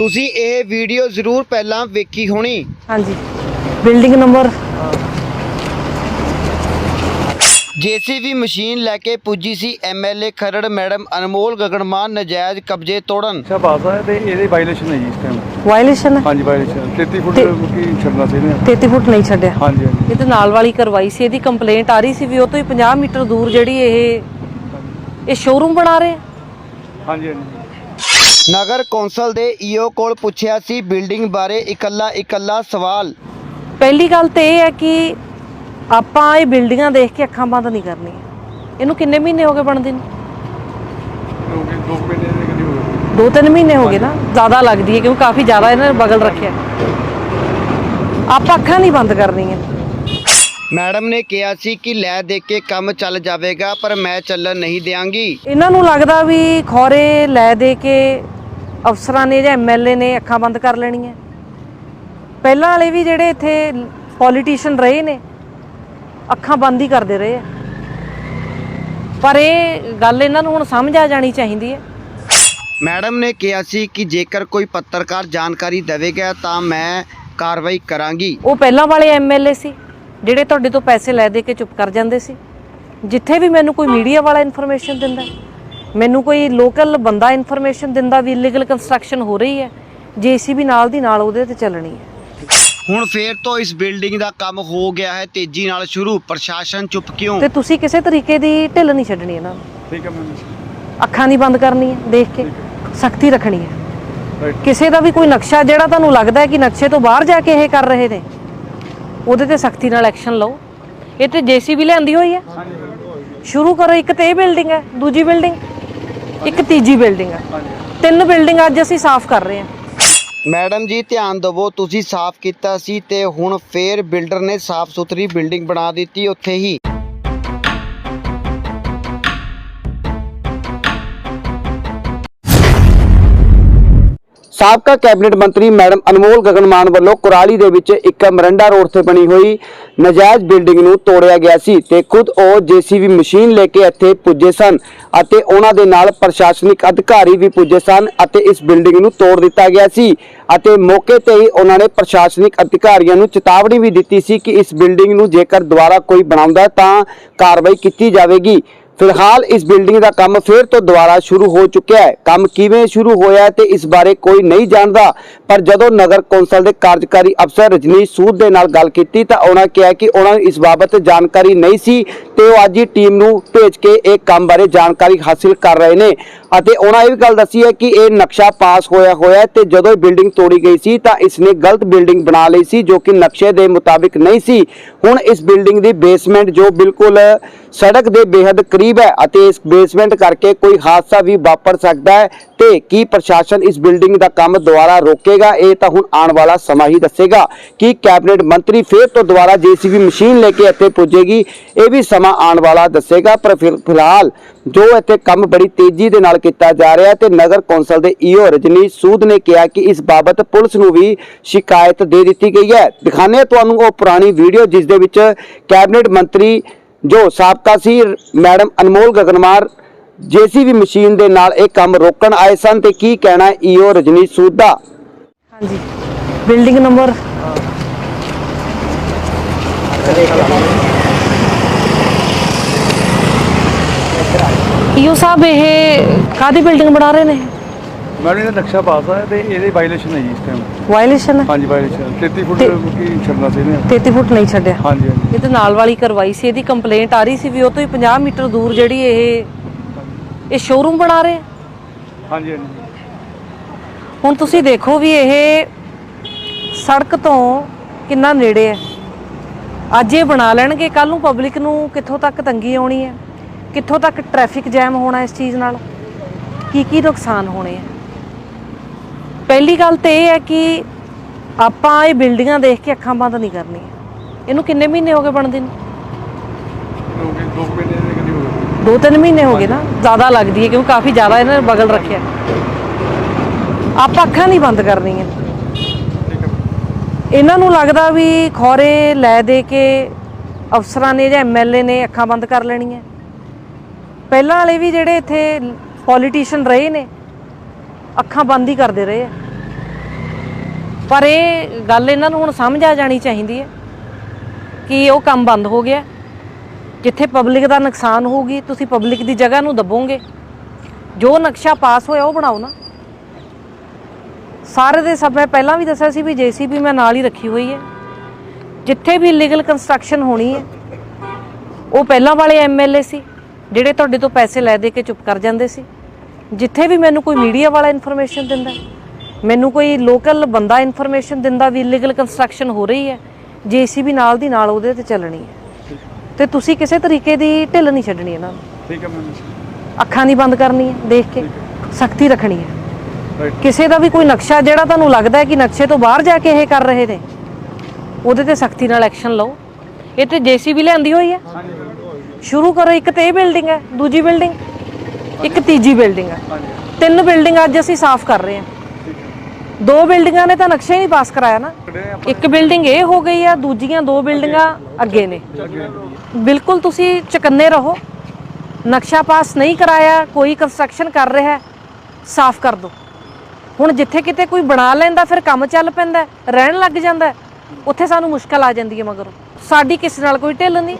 ਤੁਸੀਂ ਇਹ ਵੀਡੀਓ ਜ਼ਰੂਰ ਪਹਿਲਾਂ ਵੇਖੀ ਹੋਣੀ। ਹਾਂਜੀ। Building number? ਜੀਸੀਬੀ ਮਸ਼ੀਨ ਲੈ ਕੇ ਪੁੱਜੀ ਸੀ ਐਮਐਲਏ ਖਰੜ ਮੈਡਮ ਅਨਮੋਲ ਗਗਨਮਾਨ ਨਜਾਇਜ਼ ਕਬਜ਼ੇ ਤੋੜਨ। ਅੱਛਾ ਬਾਸਾ ਹੈ ਤੇ ਇਹਦੇ ਵਾਇਲੇਸ਼ਨ ਹੈ ਜੀ ਇਸ ਟਾਈਮ ਵਾਇਲੇਸ਼ਨ ਹੈ ਹਾਂਜੀ ਵਾਇਲੇਸ਼ਨ 33 ਫੁੱਟ ਤੇ- ਕੀ ਛੱਡਣਾ ਸੀ ਇਹਨੇ। 33 ਫੁੱਟ ਨਹੀਂ ਛੱਡਿਆ। ਹਾਂਜੀ ਹਾਂਜੀ। ਇਹ ਤੇ ਨਾਲ ਵਾਲੀ ਕਰਵਾਈ ਸੀ ਇਹਦੀ ਕੰਪਲੇਂਟ ਆ ਰਹੀ ਸੀ ਵੀ ਉਹ ਤੋਂ ਹੀ 50 ਮੀਟਰ ਦੂਰ ਜਿਹੜੀ ਇਹ ਇਹ ਸ਼ੋਰੂਮ ਬਣਾ ਰਹੇ ਆ। ਹਾਂਜੀ ਹਾਂਜੀ। ਨਗਰ ਕੌਂਸਲ ਦੇ ਈਓ ਕੋਲ ਪੁੱਛਿਆ ਸੀ ਬਿਲਡਿੰਗ ਬਾਰੇ ਇਕੱਲਾ ਇਕੱਲਾ ਸਵਾਲ। ਪਹਿਲੀ ਗੱਲ ਤੇ ਇਹ ਹੈ ਕਿ ਆਪਾਂ ਇਹ ਬਿਲਡਿੰਗਾਂ ਦੇਖ ਕੇ ਅੱਖਾਂ ਬੰਦ ਨਹੀਂ ਕਰਨੀਆਂ। ਇਹਨੂੰ ਕਿੰਨੇ ਮਹੀਨੇ ਹੋ ਗਏ ਬਣਦੇ ਨੂੰ? ਦੋ ਤਿੰਨ ਮਹੀਨੇ ਹੋ ਗਏ ਨਾ ਜ਼ਿਆਦਾ ਲੱਗਦੀ ਹੈ ਕਿਉਂਕਿ ਕਾਫੀ ਜ਼ਿਆਦਾ ਇਹਨਾਂ ਨੇ ਬਗਲ ਰੱਖਿਆ। ਆਪਾਂ ਅੱਖਾਂ ਨਹੀਂ ਬੰਦ ਕਰਨੀਆਂ। ਮੈਡਮ ਨੇ ਕਿਹਾ ਸੀ ਕਿ ਲੈ ਦੇ ਕੇ ਕੰਮ ਚੱਲ ਜਾਵੇਗਾ ਪਰ ਮੈਂ ਚੱਲਣ ਨਹੀਂ ਦਿਆਂਗੀ। ਇਹਨਾਂ ਨੂੰ ਲੱਗਦਾ ਵੀ ਖੋਰੇ ਲੈ ਦੇ ਕੇ ਅਫਸਰਾਂ ਨੇ ਜਾਂ ਐਮਐਲਏ ਨੇ ਅੱਖਾਂ ਬੰਦ ਕਰ ਲੈਣੀਆਂ। ਪਹਿਲਾਂ ਵਾਲੇ ਵੀ ਜਿਹੜੇ ਇੱਥੇ ਪੋਲੀਟੀਸ਼ੀਅਨ ਰਹੇ ਨੇ ਅੱਖਾਂ ਬੰਦ ਹੀ ਕਰਦੇ ਰਹੇ ਆ। ਪਰ ਇਹ ਗੱਲ ਇਹਨਾਂ ਨੂੰ ਹੁਣ ਸਮਝ ਆ ਜਾਣੀ ਚਾਹੀਦੀ ਹੈ। ਮੈਡਮ ਨੇ ਕਿਹਾ ਸੀ ਕਿ ਜੇਕਰ ਕੋਈ ਪੱਤਰਕਾਰ ਜਾਣਕਾਰੀ ਦੇਵੇਗਾ ਤਾਂ ਮੈਂ ਕਾਰਵਾਈ ਕਰਾਂਗੀ। ਉਹ ਪਹਿਲਾਂ ਵਾਲੇ ਐਮਐਲਏ ਸੀ ਜਿਹੜੇ ਤੁਹਾਡੇ ਤੋਂ ਪੈਸੇ ਲੈ ਦੇ ਕੇ ਚੁੱਪ ਕਰ ਜਾਂਦੇ ਸੀ। ਜਿੱਥੇ ਵੀ ਮੈਨੂੰ ਕੋਈ ਮੀਡੀਆ ਵਾਲਾ ਇਨਫੋਰਮੇਸ਼ਨ ਦਿੰਦਾ। ਮੈਨੂੰ ਕੋਈ ਲੋਕਲ ਬੰਦਾ ਇਨਫੋਰਮੇਸ਼ਨ ਦਿੰਦਾ ਵੀ ਇਲੀਗਲ ਕੰਸਟਰਕਸ਼ਨ ਹੋ ਰਹੀ ਹੈ ਜੀਸੀਬੀ ਨਾਲ ਦੀ ਨਾਲ ਉਹਦੇ ਤੇ ਚੱਲਣੀ ਹੈ। ਹੁਣ ਫੇਰ ਤੋਂ ਇਸ ਬਿਲਡਿੰਗ ਦਾ ਕੰਮ ਹੋ ਗਿਆ ਹੈ ਤੇਜ਼ੀ ਨਾਲ ਸ਼ੁਰੂ ਪ੍ਰਸ਼ਾਸਨ ਚੁੱਪ ਕਿਉਂ? ਤੇ ਤੁਸੀਂ ਕਿਸੇ ਤਰੀਕੇ ਦੀ ਢਿੱਲ ਨਹੀਂ ਛੱਡਣੀ ਇਹਨਾਂ ਨੂੰ। ਠੀਕ ਹੈ ਮੈਮ ਅੱਖਾਂ ਨਹੀਂ ਬੰਦ ਕਰਨੀ ਹੈ ਦੇਖ ਕੇ ਸਖਤੀ ਰੱਖਣੀ ਹੈ। ਕਿਸੇ ਦਾ ਵੀ ਕੋਈ ਨਕਸ਼ਾ ਜਿਹੜਾ ਤੁਹਾਨੂੰ ਲੱਗਦਾ ਹੈ ਕਿ ਨਕਸ਼ੇ ਤੋਂ ਬਾਹਰ ਜਾ ਕੇ ਇਹ ਕਰ ਰਹੇ ਨੇ ਉਹਦੇ ਤੇ ਸਖਤੀ ਨਾਲ ਐਕਸ਼ਨ ਲਓ। ਇਹ ਤੇ ਜੀਸੀਬੀ ਲਿਆਂਦੀ ਹੋਈ ਹੈ। ਸ਼ੁਰੂ ਕਰੋ ਇੱਕ ਤੇ ਇਹ ਬਿਲਡਿੰਗ ਹੈ ਦੂਜੀ ਬਿਲਡਿੰਗ ਇੱਕ ਤੀਜੀ ਬਿਲਡਿੰਗ ਹੈ ਤਿੰਨ ਬਿਲਡਿੰਗ ਅੱਜ ਅਸੀਂ ਸਾਫ਼ ਕਰ ਰਹੇ ਹਾਂ। ਮੈਡਮ ਜੀ, ਧਿਆਨ ਦਿਵੋ, ਤੁਸੀਂ ਸਾਫ਼ ਕੀਤਾ ਸੀ ਤੇ ਹੁਣ ਫੇਰ ਬਿਲਡਰ ਨੇ ਸਾਫ਼ ਸੁਥਰੀ ਬਿਲਡਿੰਗ ਬਣਾ ਦਿੱਤੀ ਉੱਥੇ ਹੀ। ਸਾਬਕਾ ਕੈਬਨਿਟ ਮੰਤਰੀ ਮੈਡਮ ਅਨਮੋਲ ਗਗਨਮਾਨ ਵੱਲੋਂ ਕੁਰਾਲੀ ਦੇ ਵਿੱਚ ਇੱਕ ਮਰੰਡਾ ਰੋਡ ਤੇ ਬਣੀ ਹੋਈ ਨਜਾਇਜ਼ ਬਿਲਡਿੰਗ ਨੂੰ ਤੋੜਿਆ ਗਿਆ ਸੀ ਤੇ ਖੁਦ ਉਹ ਜੀਸੀਬੀ ਮਸ਼ੀਨ ਲੈ ਕੇ ਇੱਥੇ ਪੁੱਜੇ ਸਨ ਅਤੇ ਉਹਨਾਂ ਦੇ ਨਾਲ ਪ੍ਰਸ਼ਾਸਨਿਕ ਅਧਿਕਾਰੀ ਵੀ ਪੁੱਜੇ ਸਨ ਅਤੇ ਇਸ ਬਿਲਡਿੰਗ ਨੂੰ ਤੋੜ ਦਿੱਤਾ ਗਿਆ ਸੀ ਅਤੇ ਮੌਕੇ ਤੇ ਹੀ ਉਹਨਾਂ ਨੇ ਪ੍ਰਸ਼ਾਸਨਿਕ ਅਧਿਕਾਰੀਆਂ ਨੂੰ ਚੇਤਾਵਨੀ ਵੀ ਦਿੱਤੀ ਸੀ ਕਿ ਇਸ ਬਿਲਡਿੰਗ ਨੂੰ ਜੇਕਰ ਦੁਬਾਰਾ ਕੋਈ ਬਣਾਉਂਦਾ ਤਾਂ ਕਾਰਵਾਈ ਕੀਤੀ ਜਾਵੇਗੀ। ਫਿਲਹਾਲ ਇਸ ਬਿਲਡਿੰਗ ਦਾ ਕੰਮ ਫੇਰ ਤੋਂ ਦੁਬਾਰਾ ਸ਼ੁਰੂ ਹੋ ਚੁੱਕਿਆ ਹੈ ਕੰਮ ਕਿਵੇਂ ਸ਼ੁਰੂ ਹੋਇਆ ਹੈ ਤੇ ਇਸ ਬਾਰੇ ਕੋਈ ਨਹੀਂ ਜਾਣਦਾ ਪਰ ਜਦੋਂ ਨਗਰ ਕੌਂਸਲ ਦੇ ਕਾਰਜਕਾਰੀ ਅਫਸਰ ਰਜਨੀਸ਼ ਸੂਦ ਦੇ ਨਾਲ ਗੱਲ ਕੀਤੀ ਤਾਂ ਉਹਨਾਂ ਕਿਹਾ ਕਿ ਉਹਨਾਂ ਨੂੰ ਇਸ ਬਾਬਤ ਜਾਣਕਾਰੀ ਨਹੀਂ ਸੀ ਤੇ ਉਹ ਅੱਜ ਹੀ ਟੀਮ ਨੂੰ ਭੇਜ ਕੇ ਇਹ ਕੰਮ ਬਾਰੇ ਜਾਣਕਾਰੀ ਹਾਸਿਲ ਕਰ ਰਹੇ ਨੇ। ਅਤੇ ਉਹਨਾਂ ਇਹ ਵੀ ਗੱਲ ਦੱਸੀ ਹੈ ਕਿ ਇਹ ਨਕਸ਼ਾ ਪਾਸ ਹੋਇਆ ਹੋਇਆ ਹੈ ਤੇ ਜਦੋਂ ਇਹ ਬਿਲਡਿੰਗ ਤੋੜੀ ਗਈ ਸੀ ਤਾਂ ਇਸ ਨੇ ਗਲਤ ਬਿਲਡਿੰਗ ਬਣਾ ਲਈ ਸੀ ਜੋ ਕਿ ਨਕਸ਼ੇ ਦੇ ਮੁਤਾਬਿਕ ਨਹੀਂ ਸੀ। ਹੁਣ ਇਸ ਬਿਲਡਿੰਗ ਦੀ ਬੇਸਮੈਂਟ ਜੋ ਬਿਲਕੁਲ ਸੜਕ ਦੇ ਬੇਹੱਦ ਕਰੀਬ ਹੈ ਅਤੇ ਇਸ ਬੇਸਮੈਂਟ ਕਰਕੇ ਕੋਈ ਹਾਦਸਾ ਵੀ ਵਾਪਰ ਸਕਦਾ ਹੈ ਤੇ ਕੀ ਪ੍ਰਸ਼ਾਸਨ ਇਸ ਬਿਲਡਿੰਗ ਦਾ ਕੰਮ ਦੁਬਾਰਾ ਰੋਕੇਗਾ? ਇਹ ਤਾਂ ਹੁਣ ਆਉਣ ਵਾਲਾ ਸਮਾਂ ਹੀ ਦੱਸੇਗਾ ਕਿ ਕੈਬਨਿਟ ਮੰਤਰੀ ਫੇਰ ਤੋਂ ਦੁਬਾਰਾ ਜੀਸੀਬੀ ਮਸ਼ੀਨ ਲੈ ਕੇ ਇੱਥੇ ਪੁੱਜੇਗੀ। ਇਹ ਵੀ ਸਮਾਂ ਆਉਣ ਵਾਲਾ ਦੱਸੇਗਾ, ਪਰ ਫਿਰ- ਫਿਲਹਾਲ ਜੋ ਇੱਥੇ ਕੰਮ ਬੜੀ ਤੇਜ਼ੀ ਦੇ ਨਾਲ ਕੀਤਾ ਜਾ ਰਿਹਾ ਹੈ ਤੇ ਨਗਰ ਕੌਂਸਲ ਦੇ ਈਓ ਰਜਨੀਸ਼ ਸੂਦ ਨੇ ਕਿਹਾ ਕਿ ਇਸ ਬਾਬਤ ਪੁਲਿਸ ਨੂੰ ਵੀ ਸ਼ਿਕਾਇਤ ਦੇ ਦਿੱਤੀ ਗਈ ਹੈ। ਦਿਖਾਣੇ ਹਾਂ ਤੁਹਾਨੂੰ ਉਹ ਪੁਰਾਣੀ ਵੀਡੀਓ ਜਿਸ ਦੇ ਵਿੱਚ ਕੈਬਨਿਟ ਮੰਤਰੀ ਜੋ ਸਾਬਕਾ ਸੀ, madam Anmol Gagan Maan JCB machine ਦੇ ਨਾਲ ਇਹ ਕੰਮ ਰੋਕਣ ਆਏ ਸਨ ਤੇ ਕੀ ਕਹਿਣਾ ਹੈ ਈਓ ਰਜਨੀਸ਼ ਸੂਦ? ਦਾ ਹਾਂਜੀ। ਬਿਲਡਿੰਗ ਨੰਬਰ ਈਓ ਸਾਹਿਬ ਇਹ ਕਾਦੀ ਬਿਲਡਿੰਗ ਬਣਾ ਰਹੇ ਨੇ? ਮੈਡਮ ਇਹਦਾ ਨਕਸ਼ਾ ਪਾਸਾ ਹੈ ਤੇ ਇਹਦੇ ਵਾਇਲੇਸ਼ਨ ਹੈ ਜੀ ਇਸ ਟਾਈਮ ਵਾਇਲੇਸ਼ਨ ਹੈ? ਹਾਂਜੀ ਵਾਇਲੇਸ਼ਨ 33 ਫੁੱਟ ਕੀ ਛੱਡਣਾ ਸੀ ਇਹਨੇ। 33 ਫੁੱਟ ਨਹੀਂ ਛੱਡਿਆ। ਹਾਂਜੀ ਹਾਂਜੀ। ਇਹ ਤੇ ਨਾਲ ਵਾਲੀ ਕਰਵਾਈ ਸੀ ਇਹਦੀ ਕੰਪਲੇਂਟ ਆ ਰਹੀ ਸੀ ਵੀ ਉਹ ਤੋਂ ਹੀ 50 ਮੀਟਰ ਦੂਰ ਜਿਹੜੀ ਇਹ ਇਹ ਸ਼ੋਰੂਮ ਬਣਾ ਰਹੇ ਆ? ਹਾਂਜੀ ਹਾਂਜੀ। ਹੁਣ ਤੁਸੀਂ ਦੇਖੋ ਵੀ ਇਹ ਸੜਕ ਤੋਂ ਕਿੰਨਾ ਨੇੜੇ ਹੈ। ਅੱਜ ਇਹ ਬਣਾ ਲੈਣਗੇ ਕੱਲ ਨੂੰ ਪਬਲਿਕ ਨੂੰ ਕਿੱਥੋਂ ਤੱਕ ਤੰਗੀ ਆਉਣੀ ਹੈ? ਕਿੱਥੋਂ ਤੱਕ ਟ੍ਰੈਫਿਕ ਜੈਮ ਹੋਣਾ ਇਸ ਚੀਜ਼ ਨਾਲ? ਕੀ ਕੀ ਨੁਕਸਾਨ ਹੋਣੇ ਆ? ਪਹਿਲੀ ਗੱਲ ਤੇ ਇਹ ਹੈ ਕਿ ਆਪਾਂ ਇਹ ਬਿਲਡਿੰਗਾਂ ਦੇਖ ਕੇ ਅੱਖਾਂ ਬੰਦ ਨਹੀਂ ਕਰਨੀਆਂ। ਇਹਨੂੰ ਕਿੰਨੇ ਮਹੀਨੇ ਹੋ ਗਏ ਬਣਦੇ ਨੂੰ? ਕਿਉਂਕਿ ਦੋ ਕੁ ਮਹੀਨੇ ਦੇ ਤਿੰਨ ਮਹੀਨੇ ਹੋ ਗਏ ਨਾ ਜ਼ਿਆਦਾ ਲੱਗਦੀ ਹੈ ਕਿਉਂਕਿ ਕਾਫੀ ਜ਼ਿਆਦਾ ਇਹਨਾਂ ਨੇ ਬਗਲ ਰੱਖਿਆ। ਆਪਾਂ ਅੱਖਾਂ ਨਹੀਂ ਬੰਦ ਕਰਨੀਆਂ। ਇਹਨਾਂ ਨੂੰ ਲੱਗਦਾ ਵੀ ਖੋਰੇ ਲੈ ਦੇ ਕੇ ਅਫਸਰਾਂ ਨੇ ਜਾਂ ਐਮਐਲਏ ਨੇ ਅੱਖਾਂ ਬੰਦ ਕਰ ਲੈਣੀਆਂ। ਪਹਿਲਾਂ ਵਾਲੇ ਵੀ ਜਿਹੜੇ ਇੱਥੇ ਪੋਲੀਟੀਸ਼ੀਅਨ ਰਹੇ ਨੇ ਅੱਖਾਂ ਬੰਦ ਹੀ ਕਰਦੇ ਰਹੇ ਆ। ਪਰ ਇਹ ਗੱਲ ਇਹਨਾਂ ਨੂੰ ਹੁਣ ਸਮਝ ਆ ਜਾਣੀ ਚਾਹੀਦੀ ਹੈ ਕਿ ਉਹ ਕੰਮ ਬੰਦ ਹੋ ਗਿਆ। ਜਿੱਥੇ ਪਬਲਿਕ ਦਾ ਨੁਕਸਾਨ ਹੋਊਗੀ, ਤੁਸੀਂ ਪਬਲਿਕ ਦੀ ਜਗ੍ਹਾ ਨੂੰ ਦੱਬੋਗੇ। ਜੋ ਨਕਸ਼ਾ ਪਾਸ ਹੋਇਆ, ਉਹ ਬਣਾਓ ਨਾ। ਸਾਰੇ ਦੇ ਸਭ, ਮੈਂ ਪਹਿਲਾਂ ਵੀ ਦੱਸਿਆ ਸੀ ਵੀ ਜੀਸੀਬੀ ਮੈਂ ਨਾਲ ਹੀ ਰੱਖੀ ਹੋਈ ਹੈ। ਜਿੱਥੇ ਵੀ ਲੀਗਲ ਕੰਸਟਰਕਸ਼ਨ ਹੋਣੀ ਹੈ, ਉਹ ਪਹਿਲਾਂ ਵਾਲੇ ਐਮਐਲਏ ਸੀ, ਜਿਹੜੇ ਤੁਹਾਡੇ ਤੋਂ ਪੈਸੇ ਲੈ ਦੇ ਕੇ ਚੁੱਪ ਕਰ ਜਾਂਦੇ ਸੀ। ਜਿੱਥੇ ਵੀ ਮੈਨੂੰ ਕੋਈ ਮੀਡੀਆ ਵਾਲਾ ਇਨਫੋਰਮੇਸ਼ਨ ਦਿੰਦਾ, ਮੈਨੂੰ ਕੋਈ ਲੋਕਲ ਬੰਦਾ ਇਨਫੋਰਮੇਸ਼ਨ ਦਿੰਦਾ ਵੀ ਇਲੀਗਲ ਕੰਸਟਰਕਸ਼ਨ ਹੋ ਰਹੀ ਹੈ ਜੀਸੀਬੀ ਨਾਲ ਦੀ ਨਾਲ ਉਹਦੇ ਤੇ ਚੱਲਣੀ ਹੈ। ਤੇ ਤੁਸੀਂ ਕਿਸੇ ਤਰੀਕੇ ਦੀ ਢਿੱਲ ਨਹੀਂ ਛੱਡਣੀ ਇਹਨਾਂ ਨੂੰ। ਠੀਕ ਹੈ ਮੈਮ ਅੱਖਾਂ ਨਹੀਂ ਬੰਦ ਕਰਨੀ ਹੈ ਦੇਖ ਕੇ ਸਖਤੀ ਰੱਖਣੀ ਹੈ। ਰਾਈਟ ਕਿਸੇ ਦਾ ਵੀ ਕੋਈ ਨਕਸ਼ਾ ਜਿਹੜਾ ਤੁਹਾਨੂੰ ਲੱਗਦਾ ਹੈ ਕਿ ਨਕਸ਼ੇ ਤੋਂ ਬਾਹਰ ਜਾ ਕੇ ਇਹ ਕਰ ਰਹੇ ਨੇ ਉਹਦੇ ਤੇ ਸਖਤੀ ਨਾਲ ਐਕਸ਼ਨ ਲਓ। ਇਹ ਤੇ ਜੀਸੀਬੀ ਲਿਆਂਦੀ ਹੋਈ ਹੈ। ਸ਼ੁਰੂ ਕਰੋ ਇੱਕ ਤੇ ਇਹ ਬਿਲਡਿੰਗ ਹੈ ਦੂਜੀ ਬਿਲਡਿੰਗ ਇੱਕ ਤੀਜੀ ਬਿਲਡਿੰਗ ਹੈ। ਤਿੰਨ ਬਿਲਡਿੰਗ ਅੱਜ ਅਸੀਂ ਸਾਫ਼ ਕਰ ਰਹੇ ਹਾਂ। ਦੋ ਬਿਲਡਿੰਗਾਂ ਨੇ ਤਾਂ ਨਕਸ਼ਾ ਹੀ ਨਹੀਂ ਪਾਸ ਕਰਾਇਆ ਨਾ। ਇੱਕ ਬਿਲਡਿੰਗ ਇਹ ਹੋ ਗਈ ਆ ਦੂਜੀਆਂ ਦੋ ਬਿਲਡਿੰਗਾਂ ਅੱਗੇ ਨੇ। ਬਿਲਕੁਲ ਤੁਸੀਂ ਚਕੰਨੇ ਰਹੋ। ਨਕਸ਼ਾ ਪਾਸ ਨਹੀਂ ਕਰਾਇਆ ਕੋਈ ਕੰਸਟਰਕਸ਼ਨ ਕਰ ਰਿਹਾ ਸਾਫ਼ ਕਰ ਦਿਓ ਹੁਣ ਜਿੱਥੇ ਕਿਤੇ ਕੋਈ ਬਣਾ ਲੈਂਦਾ ਫਿਰ ਕੰਮ ਚੱਲ ਪੈਂਦਾ ਰਹਿਣ ਲੱਗ ਜਾਂਦਾ ਉੱਥੇ ਸਾਨੂੰ ਮੁਸ਼ਕਲ ਆ ਜਾਂਦੀ ਹੈ ਮਗਰੋਂ। ਸਾਡੀ ਕਿਸੇ ਨਾਲ ਕੋਈ ਢਿੱਲ ਨਹੀਂ।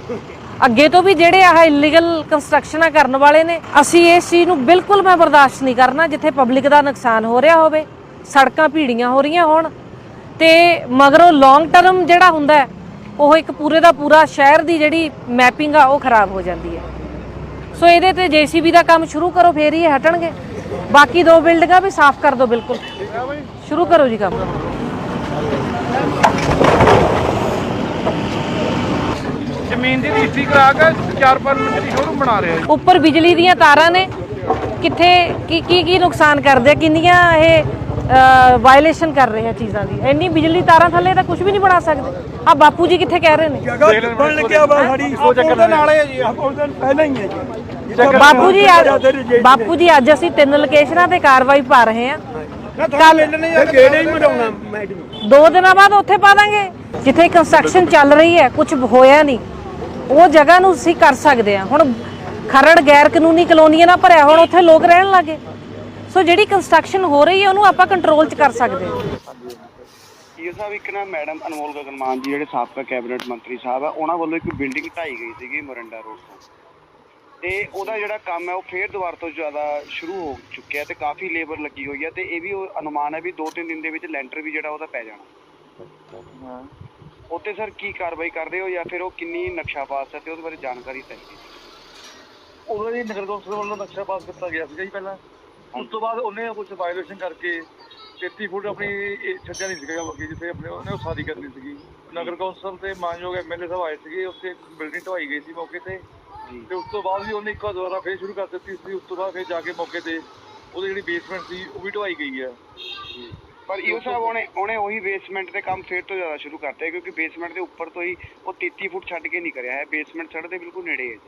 ਅੱਗੇ ਤੋਂ ਵੀ ਜਿਹੜੇ ਆਹ ਇਲੀਗਲ ਕੰਸਟਰਕਸ਼ਨਾਂ ਕਰਨ ਵਾਲੇ ਨੇ ਅਸੀਂ ਇਸ ਚੀਜ਼ ਨੂੰ ਬਿਲਕੁਲ ਮੈਂ ਬਰਦਾਸ਼ਤ ਨਹੀਂ ਕਰਨਾ ਜਿੱਥੇ ਪਬਲਿਕ ਦਾ ਨੁਕਸਾਨ ਹੋ ਰਿਹਾ ਹੋਵੇ ਸੜਕਾਂ ਭੀੜੀਆਂ ਹੋ ਰਹੀਆਂ ਹੋਣ ਤੇ ਮਗਰੋਂ ਲੌਂਗ ਟਰਮ ਜਿਹੜਾ ਹੁੰਦਾ ਹੈ, ਉਹ ਇੱਕ ਪੂਰੇ ਦਾ ਪੂਰਾ ਸ਼ਹਿਰ ਦੀ ਜਿਹੜੀ ਮੈਪਿੰਗ ਆ ਉਹ ਖਰਾਬ ਹੋ ਜਾਂਦੀ ਹੈ। ਸੋ ਇਹਦੇ ਤੇ ਜੀਸੀਬੀ ਦਾ ਕੰਮ ਸ਼ੁਰੂ ਕਰੋ ਫੇਰ ਹੀ ਹਟਣਗੇ। ਬਾਕੀ ਦੋ ਬਿਲਡਿੰਗਾਂ ਵੀ ਸਾਫ਼ ਕਰ ਦਿਓ ਬਿਲਕੁਲ। ਸ਼ੁਰੂ ਕਰੋ ਜੀ ਕੰਮ। ਜ਼ਮੀਨ ਦੀ ਰਜਿਸਟਰੀ ਕਰਾ ਕੇ 4-5 ਮਿੰਟ ਦੀ ਸ਼ੋਰੂਮ ਬਣਾ ਰਿਹਾ ਉੱਪਰ ਬਿਜਲੀ ਦੀਆਂ ਤਾਰਾਂ ਨੇ। ਕਿੱਥੇ ਕੀ ਕੀ ਕੀ ਨੁਕਸਾਨ ਕਰਦੇ ਆ? ਕਿੰਨੀਆਂ ਇਹ ਵਾਇਲੇਸ਼ਨ ਕਰ ਰਹੇ ਆ ਚੀਜ਼ਾਂ ਦੀ? ਇੰਨੀ ਬਿਜਲੀ ਤਾਰਾਂ ਥੱਲੇ ਤਾਂ ਕੁਝ ਵੀ ਨਹੀਂ ਬਣਾ ਸਕਦੇ। ਆ ਬਾਪੂ ਜੀ ਕਿੱਥੇ ਕਹਿ ਰਹੇ ਨੇ? ਜਗ੍ਹਾ ਬਣ ਲੱਗਿਆ ਵਾ ਸਾਡੀ ਉਹ ਚੱਕਰ ਨਾਲੇ ਹੈ ਜੀ ਉਸ ਦਿਨ ਪਹਿਲਾਂ ਹੀ ਹੈ ਜੀ। ਬਾਪੂ ਜੀ ਅੱਜ ਬਾਪੂ ਜੀ ਅੱਜ ਅਸੀਂ ਤਿੰਨ ਲੋਕੇਸ਼ਨਾਂ ਤੇ ਕਾਰਵਾਈ ਪਾ ਰਹੇ ਹਾਂ। ਕੱਲ ਇਹ ਗੇੜੇ ਹੀ ਮਰਾਉਣਾ ਮੈਡਮ ਦੋ ਦਿਨਾਂ ਬਾਅਦ ਉੱਥੇ ਪਾ ਦਾਂਗੇ। ਜਿੱਥੇ ਕੰਸਟਰਕਸ਼ਨ ਚੱਲ ਰਹੀ ਹੈ ਕੁਝ ਹੋਇਆ ਨਹੀਂ। ਉਹ ਜਗ੍ਹਾ ਨੂੰ ਅਸੀਂ ਕਰ ਸਕਦੇ ਹਾਂ। ਹੁਣ ਖਰੜ ਗੈਰ ਕਾਨੂੰਨੀ ਕਲੋਨੀਆਂ ਨਾਲ ਭਰਿਆ ਹੁਣ ਉੱਥੇ ਲੋਕ ਰਹਿਣ ਲੱਗੇ। ਸੋ ਜਿਹੜੀ ਕੰਸਟਰਕਸ਼ਨ ਹੋ ਰਹੀ ਹੈ ਉਹਨੂੰ ਆਪਾਂ ਕੰਟਰੋਲ 'ਚ ਕਰ ਸਕਦੇ ਹਾਂ। ਇਹ ਸਾਹਿਬ ਇੱਕ ਨਾ ਮੈਡਮ ਅਨਮੋਲ ਗਗਨ ਮਾਨ ਜੀ ਜਿਹੜੇ ਸਾਬਕਾ ਕੈਬਨਿਟ ਮੰਤਰੀ ਸਾਹਿਬ ਆ ਉਹਨਾਂ ਵੱਲੋਂ ਇੱਕ ਬਿਲਡਿੰਗ ਢਾਈ ਗਈ ਸੀਗੀ ਮੋਰਿੰਡਾ ਰੋਡ ਤੋਂ। ਤੇ ਉਹਦਾ ਜਿਹੜਾ ਕੰਮ ਹੈ ਉਹ ਫੇਰ ਦੁਬਾਰਾ ਤੋਂ ਜ਼ਿਆਦਾ ਸ਼ੁਰੂ ਹੋ ਚੁੱਕਿਆ ਤੇ ਕਾਫੀ ਲੇਬਰ ਲੱਗੀ ਹੋਈ ਹੈ ਤੇ ਇਹ ਵੀ ਉਹ ਅਨੁਮਾਨ ਹੈ ਵੀ 2-3 ਦਿਨ ਦੇ ਵਿੱਚ ਲੈਂਟਰ ਵੀ ਜਿਹੜਾ ਉਹਦਾ ਪੈ ਜਾਣਾ। ਉੱਤੇ ਸਰ ਕੀ ਕਾਰਵਾਈ ਕਰਦੇ ਹੋ ਜਾਂ ਫਿਰ ਉਹ ਕਿੰਨੀ ਨਕਸ਼ਾ ਪਾਸ ਹੈ ਤੇ ਉਹਦੇ ਬਾਰੇ ਜਾਣਕਾਰੀ ਚਾਹੀਦੀ ਉਦੋਂ ਜੀ ਨਗਰ ਕੌਂਸਲ ਵੱਲੋਂ ਨਕਸ਼ਾ ਪਾਸ ਕੀਤਾ ਗਿਆ ਸੀਗਾ ਜੀ ਪਹਿਲਾਂ। ਉਸ ਤੋਂ ਬਾਅਦ ਉਹਨੇ ਕੁਝ ਵਾਇਓਲੇਸ਼ਨ ਕਰਕੇ 33 ਫੁੱਟ ਆਪਣੀ ਇਹ ਛੱਡਿਆ ਨਹੀਂ ਸੀਗਾ ਅੱਗੇ ਜਿੱਥੇ ਆਪਣੇ ਉਹਨੇ ਉਸਾਰੀ ਕਰਨੀ ਸੀਗੀ। ਨਗਰ ਕੌਂਸਲ ਤੇ ਮਾਨਯੋਗ ਐਮਐਲਏ ਸਾਹਿਬ ਆਏ ਸੀਗੇ ਉੱਥੇ ਬਿਲਡਿੰਗ ਢਵਾਈ ਗਈ ਸੀ ਮੌਕੇ ਤੇ। ਤੇ ਉਸ ਤੋਂ ਬਾਅਦ ਵੀ ਉਹਨੇ ਇੱਕ ਵਾਰ ਦੁਬਾਰਾ ਫੇਰ ਸ਼ੁਰੂ ਕਰ ਦਿੱਤੀ ਸੀ ਉਸ ਤੋਂ ਬਾਅਦ ਫੇਰ ਜਾ ਕੇ ਮੌਕੇ ਤੇ ਉਹਦੀ ਜਿਹੜੀ ਬੇਸਮੈਂਟ ਸੀ ਉਹ ਵੀ ਢਵਾਈ ਗਈ ਹੈ। ਪਰ ਇਹ ਸਾਹਿਬ ਉਹਨੇ ਉਹਨੇ ਉਹੀ ਬੇਸਮੈਂਟ ਤੇ ਕੰਮ ਫੇਰ ਤੋਂ ਜ਼ਿਆਦਾ ਸ਼ੁਰੂ ਕਰਤਾ ਹੈ ਕਿਉਂਕਿ ਬੇਸਮੈਂਟ ਦੇ ਉੱਪਰ ਤੋਂ ਹੀ ਉਹ 33 ਫੁੱਟ ਛੱਡ ਕੇ ਨਹੀਂ ਕਰਿਆ ਹੈ। ਬੇਸਮੈਂਟ ਸੜਕ ਦੇ ਬਿਲਕੁਲ ਨੇੜੇ ਹੈ।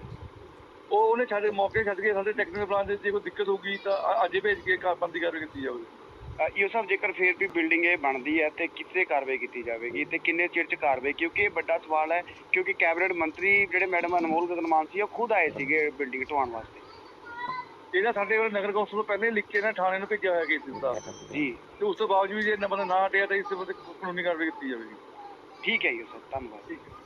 ਉਹ ਉਹਨੇ ਸਾਡੇ ਮੌਕੇ ਛੱਡ ਕੇ ਸਾਡੇ ਟੈਕਨੀਕਲ ਪਲਾਨ ਦੇ ਜੇ ਕੋਈ ਦਿੱਕਤ ਹੋਊਗੀ ਤਾਂ ਅੱਜ ਭੇਜ ਕੇ ਕਾਰਬੰਦੀ ਕਾਰਵਾਈ ਕੀਤੀ ਜਾਊਗੀ। ਇਹ ਸਾਹਿਬ ਜੇਕਰ ਫੇਰ ਵੀ ਬਿਲਡਿੰਗ ਇਹ ਬਣਦੀ ਹੈ ਤੇ ਕਿੱਥੇ ਕਾਰਵਾਈ ਕੀਤੀ ਜਾਵੇਗੀ ਤੇ ਕਿੰਨੇ ਚਿਰ ਚ ਕਾਰਵਾਈ ਕਿਉਂਕਿ ਇਹ ਵੱਡਾ ਸਵਾਲ ਹੈ ਕਿਉਂਕਿ ਕੈਬਨਿਟ ਮੰਤਰੀ ਜਿਹੜੇ ਮੈਡਮ ਅਨਮੋਲ ਗਗਨ ਮਾਨ ਸੀ ਉਹ ਖੁਦ ਆਏ ਸੀਗੇ ਬਿਲਡਿੰਗ ਢਵਾਉਣ ਵਾਸਤੇ। ਇਹਦਾ ਸਾਡੇ ਕੋਲ ਨਗਰ ਕੌਂਸਲ ਤੋਂ ਪਹਿਲਾਂ ਹੀ ਲਿਖ ਕੇ ਨਾ ਥਾਣੇ ਨੂੰ ਭੇਜਿਆ ਹੋਇਆ ਕੇਸ ਦਾ ਜੀ। ਤੇ ਉਸ ਤੋਂ ਬਾਵਜੂਦ ਵੀ ਜੇ ਇਹਨਾਂ ਬੰਦਾ ਨਾ ਹਟਿਆ ਤਾਂ ਇਸ ਤੇ ਕਾਨੂੰਨੀ ਕਾਰਵਾਈ ਕੀਤੀ ਜਾਵੇਗੀ। ਠੀਕ ਹੈ ਜੀ ਸਰ ਧੰਨਵਾਦ। ਠੀਕ ਹੈ।